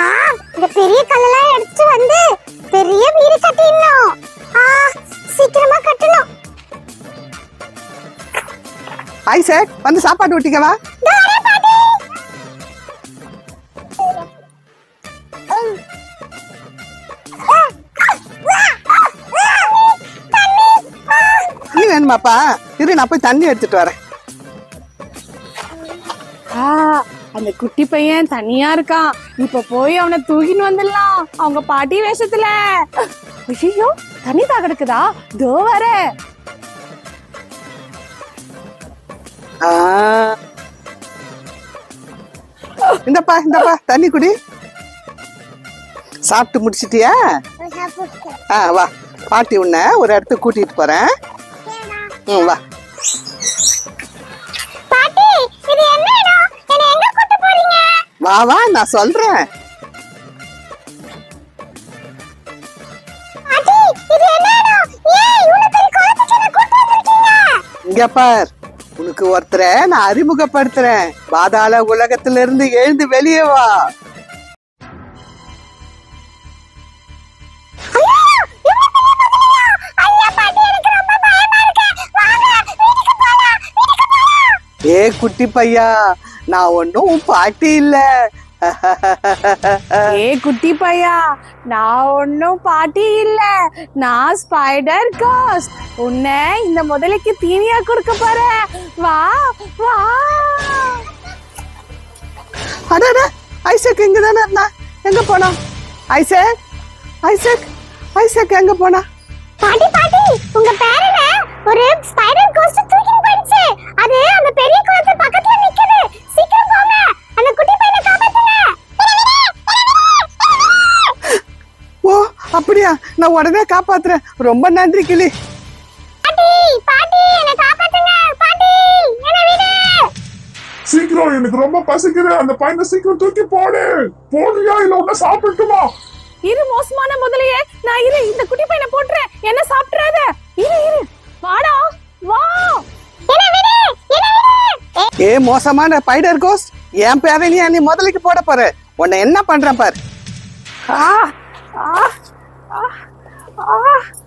ஆ இந்த பெரிய கல்லெல்லாம் எடுத்து வந்து பெரிய வீடு கட்டிடணும். ஆ சீக்கிரமா கட்டணும். ஐசக் வந்து சாப்பாடு ஊட்டிக்கவா? வேணுமாப்பா? இரு நான் போய் தண்ணி எடுத்துட்டு வரேன். அந்த குட்டி பையன் தனியா இருக்கான். இப்ப போய் அவனை தூக்கின்னு வந்துடலாம். அவங்க பாட்டி வேஷத்துல. ஐயோ தண்ணி தான் கிடக்குதா தோ வர. இந்தப்பா இந்தப்பா தண்ணி குடி. சாப்பிட்டு முடிச்சிட்டியா? ஆ வா. பாட்டி உன்னை ஒரு இடத்துக்கு கூட்டிட்டு போறேன். ம் வா. வா வா நான் சொல்றேன். இங்க பார். உனக்கு ஒருத்தரை நான் அறிமுகப்படுத்துறேன். பாதாள உலகத்துல இருந்து எழுந்து வெளியே வா. ஏ குட்டி பையா நான் ஒன்னும் பாட்டி இல்ல. ஏ குட்டி பையா நான் ஒன்னும் பாட்டி இல்ல. நான் ஸ்பைடர் காஸ்ட் உன்னை இந்த முதலைக்கு தீனியா கொடுக்க போறேன். வா வா. அடட ஐசக் இங்க தானே இருந்தா எங்க போனா? ஐசக் ஐசக் ஐசக் எங்க போனா? பாட்டி பாட்டி உங்க பேர் என்ன? ஒரு ஸ்பைடர் கோஸ்ட் அப்படியா? நான் உடனே காப்பாத்துறேன். ரொம்ப நன்றி கிளி. பாட்டி பாட்டி என்ன காப்பாத்துங்க. பாட்டி என்ன விடு. சீக்கிரம் எனக்கு ரொம்ப பசிக்குது. அந்த பையனை சீக்கிரம் தூக்கி போடு. போடுறியா இல்ல உன்ன சாப்பிட்டுமா? இரு மோசமான முதலையே. நான் இரு இந்த குட்டி பையனை போட்டுறேன். என்ன சாப்பிட்றாத? இரு இரு. வாடா வா. என்ன விடு என்ன விடு. ஏ மோசமான பைடர் கோஸ்ட் என் பேரனியா நீ முதலுக்கு போட போற. உன்னை என்ன பண்றேன் பார். ஆ. Ah!